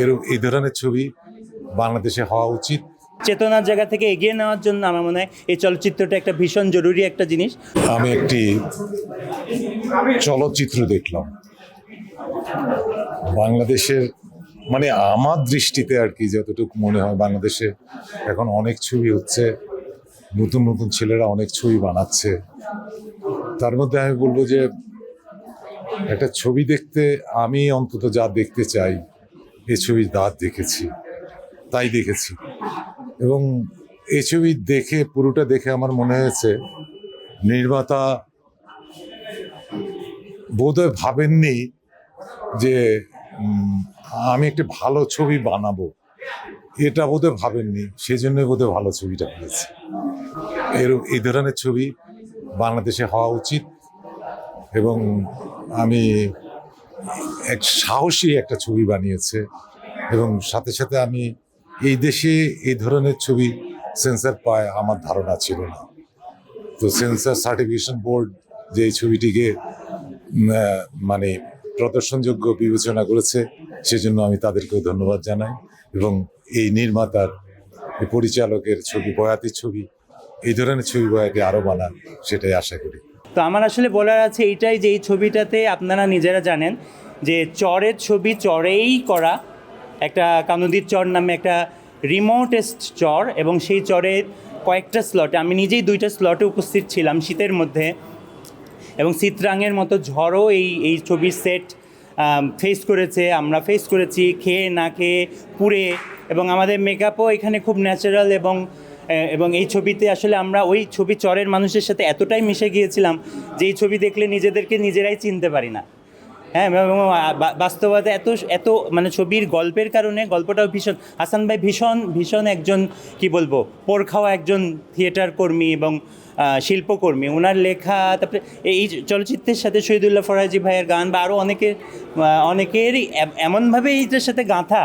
এর এই ধরনের ছবি বাংলাদেশে হওয়া উচিত। চেতনার জায়গা থেকে এগিয়ে নেওয়ার জন্য আমার মনে হয় এই চলচ্চিত্রটা একটা ভীষণ জরুরি একটা জিনিস। আমি একটি চলচ্চিত্র দেখলাম। বাংলাদেশের মানে আমার দৃষ্টিতে আর কি যতটুকু মনে হয় বাংলাদেশে এখন অনেক ছবি হচ্ছে নতুন নতুন ছেলেরা অনেক ছবি বানাচ্ছে। তার মধ্যে আমি বলব যে একটা ছবি দেখতে আমি অন্তত যা দেখতে চাই এই ছবির দাঁত দেখেছি, তাই দেখেছি। এবং এই ছবি দেখে, পুরোটা দেখে আমার মনে হয়েছে, নির্মাতা বোধহয় ভাবেননি যে আমি একটি ভালো ছবি বানাবো। এটা বোধহয় ভাবেননি সেই জন্য বোধহয় ভালো ছবিটা হয়েছে। এর, এই ধরনের ছবি বাংলাদেশে হওয়া উচিত এবং আমি এক সাহসী একটা ছবি বানিয়েছে এবং সাথে সাথে আমি এই দেশে এই ধরনের ছবি সেন্সার পায় আমার ধারণা ছিল না। তো সেন্সার সার্টিফিকেশন বোর্ড যে ছবিটিকে মানে প্রদর্শনযোগ্য বিবেচনা করেছে, সেজন্য আমি তাদেরকেও ধন্যবাদ জানাই এবং এই নির্মাতার পরিচালকের ছবি বয়াতি ছবি, এই ধরনের ছবি বয়াতি আরও বানান, সেটাই আশা করি। তো আমার আসলে বলার আছে এইটাই যে এই ছবিটাতে আপনারা নিজেরা জানেন যে চরের ছবি চরেই করা, একটা কানুদির চর নামে একটা রিমোটেস্ট চর এবং সেই চরের কয়েকটা স্লটে আমি নিজেই দুইটা স্লটে উপস্থিত ছিলাম শীতের মধ্যে এবং শীতরাঙের মতো ঝড়ও এই এই ছবির সেট ফেস করেছে, আমরা ফেস করেছি, খেয়ে না খেয়ে পুড়ে এবং আমাদের মেকআপও এখানে খুব ন্যাচারাল এবং এবং এই ছবিতে আসলে আমরা ওই ছবি চরের মানুষের সাথে এতটাই মিশে গিয়েছিলাম যে এই ছবি দেখলে নিজেদেরকে নিজেরাই চিনতে পারি না। হ্যাঁ এবং বাস্তবতা এত এত মানে ছবির গল্পের কারণে গল্পটাও ভীষণ, হাসান ভাই ভীষণ ভীষণ একজন, কি বলব পোর খাওয়া একজন থিয়েটার কর্মী এবং শিল্পকর্মী। ওনার লেখা, তারপরে এই চলচ্চিত্রের সাথে শহীদুল্লাহ ফরাজি ভাইয়ের গান বা আরও অনেকের অনেকেরই এমনভাবে এইটার সাথে গাঁথা।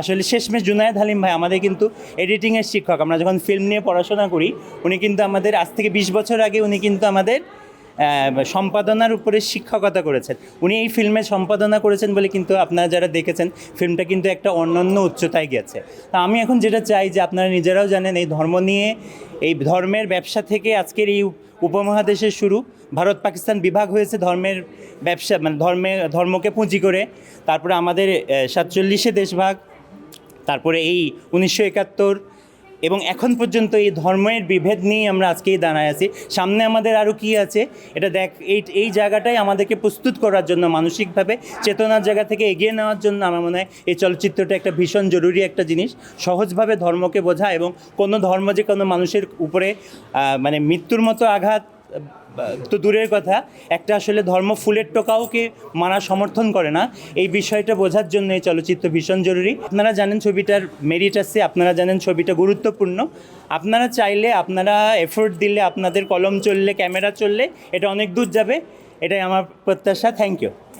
আসলে শেষমেশ জুনায়েদ হালিম ভাই আমাদের কিন্তু এডিটিংয়ের শিক্ষক। আমরা যখন ফিল্ম নিয়ে পড়াশোনা করি, উনি কিন্তু আমাদের, আজ থেকে বিশ বছর আগে উনি কিন্তু আমাদের সম্পাদনার উপরে শিক্ষকতা করেছেন। উনি এই ফিল্মে সম্পাদনা করেছেন বলে কিন্তু আপনারা যারা দেখেছেন, ফিল্মটা কিন্তু একটা অন্যান্য উচ্চতায় গেছে। তা আমি এখন যেটা চাই যে আপনারা নিজেরাও জানেন, এই ধর্ম নিয়ে, এই ধর্মের ব্যবসা থেকে আজকের এই উপমহাদেশের শুরু। ভারত পাকিস্তান বিভাগ হয়েছে ধর্মের ব্যবসা মানে ধর্মে, ধর্মকে পুঁজি করে। তারপরে আমাদের সাতচল্লিশে দেশভাগ। তারপরে এই উনিশশো একাত্তর এবং এখন পর্যন্ত এই ধর্মের বিভেদ নিয়ে আমরা আজকেই দাঁড়ায় আছি। সামনে আমাদের আরও কি আছে? এটা দেখ, এই এই জায়গাটাই আমাদেরকে প্রস্তুত করার জন্য, মানসিকভাবে চেতনার জায়গা থেকে এগিয়ে নেওয়ার জন্য আমার মনে হয় এই চলচ্চিত্রটা একটা ভীষণ জরুরি একটা জিনিস। সহজভাবে ধর্মকে বোঝা এবং কোনো ধর্ম যে কোনো মানুষের উপরে মানে মৃত্যুর মতো আঘাত তো দূরের কথা, একটা আসলে ধর্ম ফুলের টোকাওকে মানা সমর্থন করে না, এই বিষয়টা বোঝার জন্য এই চলচ্চিত্র ভীষণ জরুরি। আপনারা জানেন ছবিটার মেরিট আছে, আপনারা জানেন ছবিটা গুরুত্বপূর্ণ। আপনারা চাইলে, আপনারা এফোর্ট দিলে, আপনাদের কলম চললে ক্যামেরা চললে, এটা অনেক দূর যাবে। এটাই আমার প্রত্যাশা থ্যাংক ইউ